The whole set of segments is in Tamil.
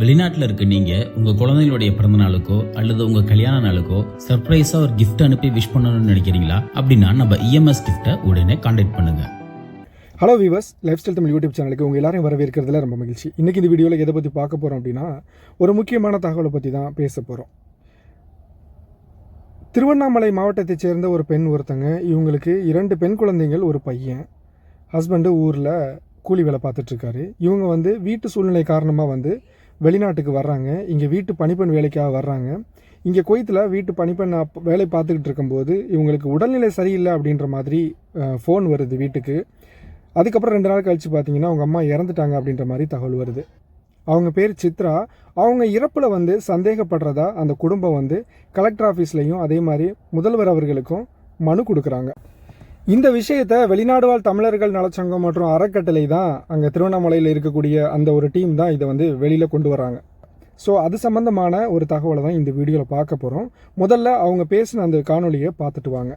வெளிநாட்டில் இருக்க நீங்கள் உங்கள் குழந்தைகளுடைய பிறந்த நாளுக்கோ அல்லது உங்கள் கல்யாண நாளுக்கோ சர்ப்ரைஸாக ஒரு கிஃப்ட் அனுப்பி விஷ் பண்ணணும்னு நினைக்கிறீங்களா? அப்படின்னா நம்ம இஎம்எஸ் கிஃப்ட்டை உடனே காண்டாக்ட் பண்ணுங்க. Hello viewers life style Tamil YouTube சேனலுக்கு உங்கள் எல்லாரையும் வரவேற்கிறதுல ரொம்ப மகிழ்ச்சி. இன்றைக்கி இந்த வீடியோவில் எதை பற்றி பார்க்க போகிறோம் அப்படின்னா ஒரு முக்கியமான தகவலை பற்றி தான் பேச போகிறோம் திருவண்ணாமலை மாவட்டத்தைச் சேர்ந்த ஒரு பெண் ஒருத்தங்க இவங்களுக்கு இரண்டு பெண் குழந்தைகள் ஒரு பையன். ஹஸ்பண்டு ஊரில் கூலி வேலை பார்த்துட்ருக்காரு இவங்க வந்து வீட்டு சூழ்நிலை காரணமாக வந்து வெளிநாட்டுக்கு வர்றாங்க. இங்கே வீட்டு பணிப்பெண் வேலைக்காக வர்றாங்க. இங்கே குவைத்தில் வீட்டு பணிப்பெண் வேலை பார்த்துக்கிட்டு இருக்கும்போது இவங்களுக்கு உடல்நிலை சரியில்லை அப்படின்ற மாதிரி ஃபோன் வருது வீட்டுக்கு. அதுக்கப்புறம் ரெண்டு நாள் கழித்து பார்த்தீங்கன்னா அவங்க அம்மா இறந்துட்டாங்க அப்படின்ற மாதிரி தகவல் வருது. அவங்க பேர் சித்ரா. அவங்க இறப்பில் வந்து சந்தேகப்படுறதா அந்த குடும்பம் வந்து கலெக்டர் ஆஃபீஸ்லேயும் அதே மாதிரி முதல்வர் அவர்களுக்கும் மனு கொடுக்குறாங்க. இந்த விஷயத்தை வெளிநாடு வாழ் தமிழர்கள் நலச்சங்கம் மற்றும் அறக்கட்டளை தான் அங்கே திருவண்ணாமலையில் இருக்கக்கூடிய அந்த ஒரு டீம் தான் இதை வந்து வெளியில் கொண்டு வராங்க. ஸோ அது சம்பந்தமான ஒரு தகவலை தான் இந்த வீடியோவில் பார்க்க போகிறோம் முதல்ல அவங்க பேசின அந்த காணொலியை பார்த்துட்டு வாங்க.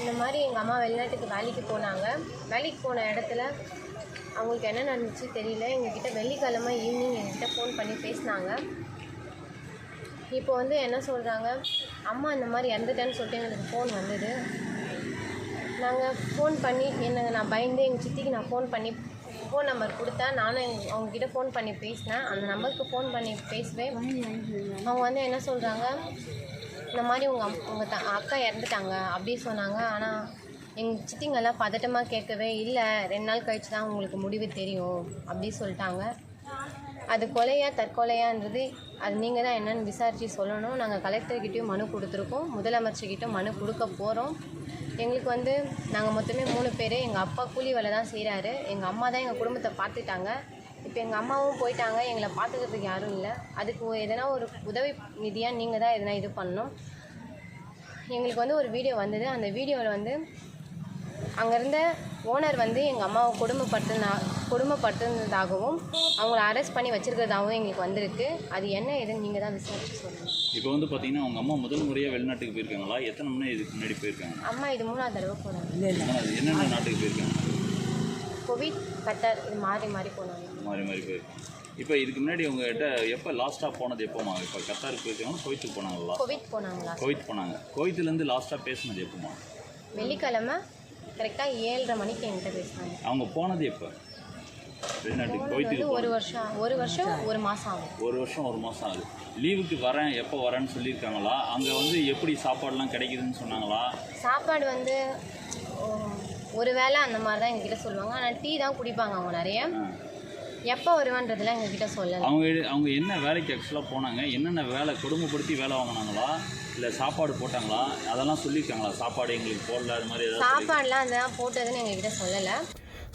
இந்த மாதிரி எங்கள் அம்மா வெளிநாட்டுக்கு வேலைக்கு போனாங்க. வேலைக்கு போன இடத்துல அவங்களுக்கு என்ன நடந்துச்சு தெரியல. எங்ககிட்ட வெள்ளிக்கிழமை ஈவினிங் எங்ககிட்ட ஃபோன் பண்ணி பேசினாங்க. இப்போ வந்து என்ன சொல்கிறாங்க அம்மா இந்த மாதிரி இறந்துட்டேன்னு சொல்லிட்டு எங்களுக்கு ஃபோன் வந்தது. நாங்கள் ஃபோன் பண்ணி என்னங்க நான் பயந்து எங்கள் சித்திக்கு நான் ஃபோன் பண்ணி ஃபோன் நம்பர் கொடுத்தேன் நானும் எங் அவங்கக்கிட்ட ஃபோன் பண்ணி பேசினேன். அந்த நம்பருக்கு ஃபோன் பண்ணி பேசுவேன். அவங்க வந்து என்ன சொல்கிறாங்க இந்த மாதிரி உங்கள் அம் உங்கள் த அக்கா இறந்துட்டாங்க அப்படி சொன்னாங்க. ஆனால் எங்கள் சித்திங்கெல்லாம் பதட்டமாக கேட்கவே இல்லை. ரெண்டு நாள் கழிச்சு தான் உங்களுக்கு முடிவு தெரியும் அப்படி சொல்லிட்டாங்க. அது கொலையா தற்கொலையான்றது அது நீங்கள் தான் என்னன்னு விசாரித்து சொல்லணும். நாங்கள் கலெக்டர்கிட்டையும் மனு கொடுத்துருக்கோம். முதலமைச்சர்கிட்ட மனு கொடுக்க போகிறோம் எங்களுக்கு வந்து நாங்கள் மொத்தமே மூணு பேர். எங்கள் அப்பா கூலி வேலை தான் செய்கிறாரு எங்கள் அம்மா தான் எங்கள் குடும்பத்தை பார்த்துட்டாங்க இப்போ எங்கள் அம்மாவும் போயிட்டாங்க. எங்களை பார்த்துக்கிறதுக்கு யாரும் இல்லை. அதுக்கு எதனா ஒரு உதவி நிதியாக நீங்கள் தான் எதனா இது பண்ணணும். எங்களுக்கு வந்து ஒரு வீடியோ வந்தது. அந்த வீடியோவில் வந்து அங்கே இருந்த ஓனர் வந்து எங்கள் அம்மாவை கொடுமைப்படுத்தினா கொடுமைப்படுத்துனதாகவும் அவங்கள அரெஸ்ட் பண்ணி வச்சுருக்கிறதாகவும் எங்களுக்கு வந்திருக்கு. அது என்ன ஏதுன்னு நீங்கள் தான் விசாரிச்சு சொல்லுங்கள் இப்போ வந்து பார்த்தீங்கன்னா அவங்க அம்மா முதல் முறையாக வெளிநாட்டுக்கு போயிருக்காங்களா? எத்தனை முறை இதுக்கு முன்னாடி போயிருக்காங்க? அம்மா இது மூணாவது தடவை போனாங்க என்னென்ன நாட்டுக்கு போயிருக்காங்க? கோவிட் கட்டார் இது மாறி மாறி போனாங்க. மாறி மாறி போயிருக்காங்க. இப்போ இதுக்கு முன்னாடி உங்ககிட்ட எப்போ லாஸ்ட்டாக போனது எப்போமா? இப்போ கத்தாருக்கு போயிருக்காங்க கோயத்துக்கு போனாங்களா? கோவிட் போனாங்களா கோயத் போனாங்க. கோயத்துலேருந்து லாஸ்ட்டாக பேசுனது எப்போமா? வெள்ளிக்கிழமை கரெக்டாக ஏழரை மணிக்கு என்கிட்ட பேசினாங்க. அவங்க போனது எப்போ? வெளிநாட்டுக்கு கோயத்துக்கு ஒரு வருஷம் ஒரு வருஷம் ஒரு மாதம் ஆகும். ஒரு வருஷம் ஒரு மாதம் ஆகுது. லீவுக்கு வரேன் எப்போ வரேன்னு சொல்லியிருக்காங்களா? அங்கே வந்து எப்படி சாப்பாடுலாம் கிடைக்குதுன்னு சொன்னாங்களா? சாப்பாடு வந்து ஒரு வேளை அந்த மாதிரி தான் எங்ககிட்ட சொல்லுவாங்க. ஆனால் டீ தான் குடிப்பாங்க அவங்க நிறைய. எப்போ வருவான்றதுலாம் எங்ககிட்ட சொல்லலை. அவங்க அவங்க என்ன வேலைக்கு ஆக்சுவலாக போனாங்க? என்னென்ன வேலை கொடுமைப்படுத்தி வேலை வாங்கினாங்களா? இல்லை சாப்பாடு போட்டாங்களா? அதெல்லாம் சொல்லியிருக்காங்களா? சாப்பாடு எங்களுக்கு போடல அது மாதிரி சாப்பாடுலாம் அதெல்லாம் போட்டதுன்னு எங்ககிட்ட சொல்லலை.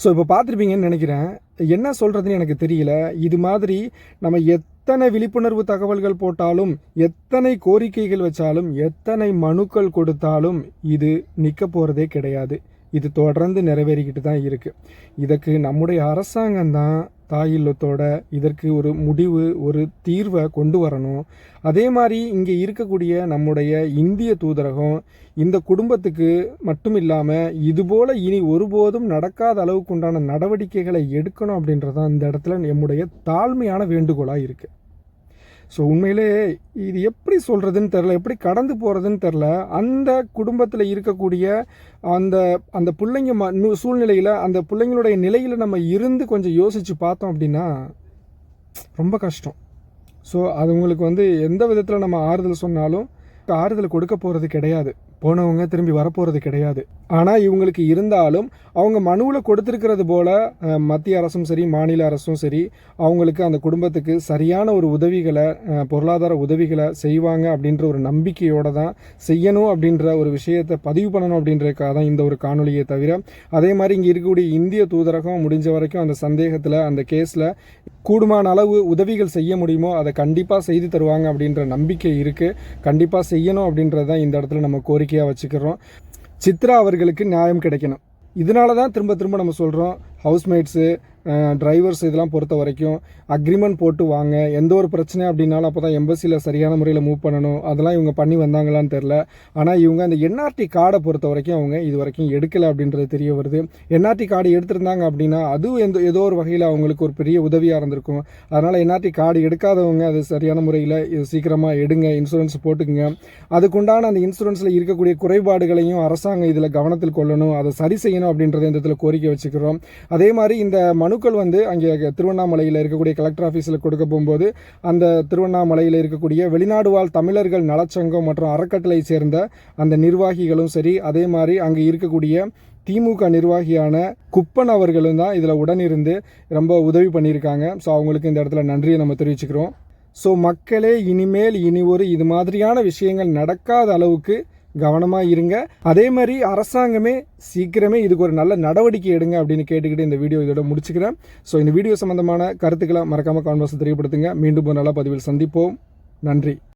ஸோ இப்போ பார்த்துருப்பீங்கன்னு நினைக்கிறேன். என்ன சொல்கிறதுன்னு எனக்கு தெரியல. இது மாதிரி நம்ம எத்தனை விழிப்புணர்வு தகவல்கள் போட்டாலும் எத்தனை கோரிக்கைகள் வச்சாலும் எத்தனை மனுக்கள் கொடுத்தாலும் இது நிற்க போகிறதே கிடையாது. இது தொடர்ந்து நிறைவேறிக்கிட்டு தான் இருக்குது இதற்கு நம்முடைய அரசாங்கம் தான் தாயில்லத்தோட இதற்கு ஒரு முடிவு ஒரு தீர்வை கொண்டு வரணும். அதே மாதிரி இங்கே இருக்கக்கூடிய நம்முடைய இந்திய தூதரகம் இந்த குடும்பத்துக்கு மட்டும் இல்லாமல் இதுபோல் இனி ஒருபோதும் நடக்காத அளவுக்கு உண்டான நடவடிக்கைகளை எடுக்கணும் அப்படின்றதான் இந்த இடத்துல நம்முடைய தாழ்மையான வேண்டுகோளாக இருக்குது ஸோ உண்மையிலே இது எப்படி சொல்கிறதுன்னு தெரில எப்படி கடந்து போகிறதுன்னு தெரில அந்த குடும்பத்தில் இருக்கக்கூடிய அந்த அந்த பிள்ளைங்க ம சூழ்நிலையில் அந்த பிள்ளைங்களுடைய நிலையில் நம்ம இருந்து கொஞ்சம் யோசித்து பார்த்தோம் அப்படின்னா ரொம்ப கஷ்டம். ஸோ அது உங்களுக்கு வந்து எந்த விதத்தில் நம்ம ஆறுதல் சொன்னாலும் ஆறுதல் கொடுக்க போகிறது கிடையாது. போனவங்க திரும்பி வரப்போகிறது கிடையாது. ஆனால் இவங்களுக்கு இருந்தாலும் அவங்க மனுவில் கொடுத்துருக்கிறது போல் மத்திய அரசும் சரி மாநில அரசும் சரி அவங்களுக்கு அந்த குடும்பத்துக்கு சரியான ஒரு உதவிகளை பொருளாதார உதவிகளை செய்வாங்க அப்படின்ற ஒரு நம்பிக்கையோடு தான் செய்யணும் அப்படின்ற ஒரு விஷயத்தை பதிவு பண்ணணும் அப்படின்றதுக்காக தான் இந்த ஒரு காணொலியை தவிர அதே மாதிரி இங்கே இருக்கக்கூடிய இந்திய தூதரகம் முடிஞ்ச வரைக்கும் அந்த சந்தேகத்தில் அந்த கேஸில் கூடுமான அளவு உதவிகள் செய்ய முடியுமோ அதை கண்டிப்பாக செய்து தருவாங்க அப்படின்ற நம்பிக்கை இருக்குது கண்டிப்பாக செய்யணும் அப்படின்றது தான் இந்த இடத்துல நம்ம கோரிக்கை கோரிக்கையாக வச்சுக்கிறோம். சித்ரா அவர்களுக்கு நியாயம் கிடைக்கணும். இதனால தான் திரும்ப திரும்ப நம்ம சொல்கிறோம் ஹவுஸ்மேட்ஸு டிரைவர்ஸ் இதெல்லாம் பொறுத்த வரைக்கும் அக்ரிமெண்ட் போட்டு வாங்க. எந்த ஒரு பிரச்சனை அப்படின்னாலும் அப்போ தான் எம்பசியில் சரியான முறையில் மூவ் பண்ணணும். அதெல்லாம் இவங்க பண்ணி வந்தாங்களான்னு தெரில ஆனால் இவங்க அந்த என்ஆர்டி கார்டை பொறுத்த வரைக்கும் அவங்க இது வரைக்கும் எடுக்கலை அப்படின்றது தெரிய வருது. என்ஆர்டி கார்டு எடுத்திருந்தாங்க அப்படின்னா அதுவும் எந்த ஏதோ ஒரு வகையில் அவங்களுக்கு ஒரு பெரிய உதவியாக இருந்திருக்கும். அதனால் என்ஆர்டி கார்டு எடுக்காதவங்க அது சரியான முறையில் சீக்கிரமாக எடுங்க இன்சூரன்ஸ் போட்டுக்குங்க. அதுக்குண்டான அந்த இன்சூரன்ஸில் இருக்கக்கூடிய குறைபாடுகளையும் அரசாங்கம் இதில் கவனத்தில் கொள்ளணும். அதை சரி செய்யணும் அப்படின்றத இந்த இடத்துல கோரிக்கை வச்சுக்கிறோம். அதே மாதிரி இந்த மனுக்கள் வந்து அங்கே திருவண்ணாமலையில் இருக்கக்கூடிய கலெக்டர் ஆஃபீஸில் கொடுக்க போகும்போது அந்த திருவண்ணாமலையில் இருக்கக்கூடிய வெளிநாடு வாழ் தமிழர்கள் நலச்சங்கம் மற்றும் அறக்கட்டளை சேர்ந்த அந்த நிர்வாகிகளும் சரி அதே மாதிரி அங்கே இருக்கக்கூடிய திமுக நிர்வாகியான குப்பன் அவர்களும் தான் இதில் உடனிருந்து ரொம்ப உதவி பண்ணியிருக்காங்க. ஸோ அவங்களுக்கு இந்த இடத்துல நன்றியை நம்ம தெரிவிச்சுக்கிறோம். ஸோ மக்களே இனிமேல் இனி ஒரு இது மாதிரியான விஷயங்கள் நடக்காத அளவுக்கு கவனமாக இருங்க. அதே மாதிரி அரசாங்கமே சீக்கிரமே இதுக்கு ஒரு நல்ல நடவடிக்கை எடுங்க அப்படின்னு கேட்டுக்கிட்டு இந்த வீடியோ இதோட முடிச்சுக்கிறேன். ஸோ இந்த வீடியோ சம்பந்தமான கருத்துக்களை மறக்காமல் கான்வர்ஸ் தெரியப்படுத்துங்க. மீண்டும் ஒரு நல்ல பதிவில் சந்திப்போம். நன்றி.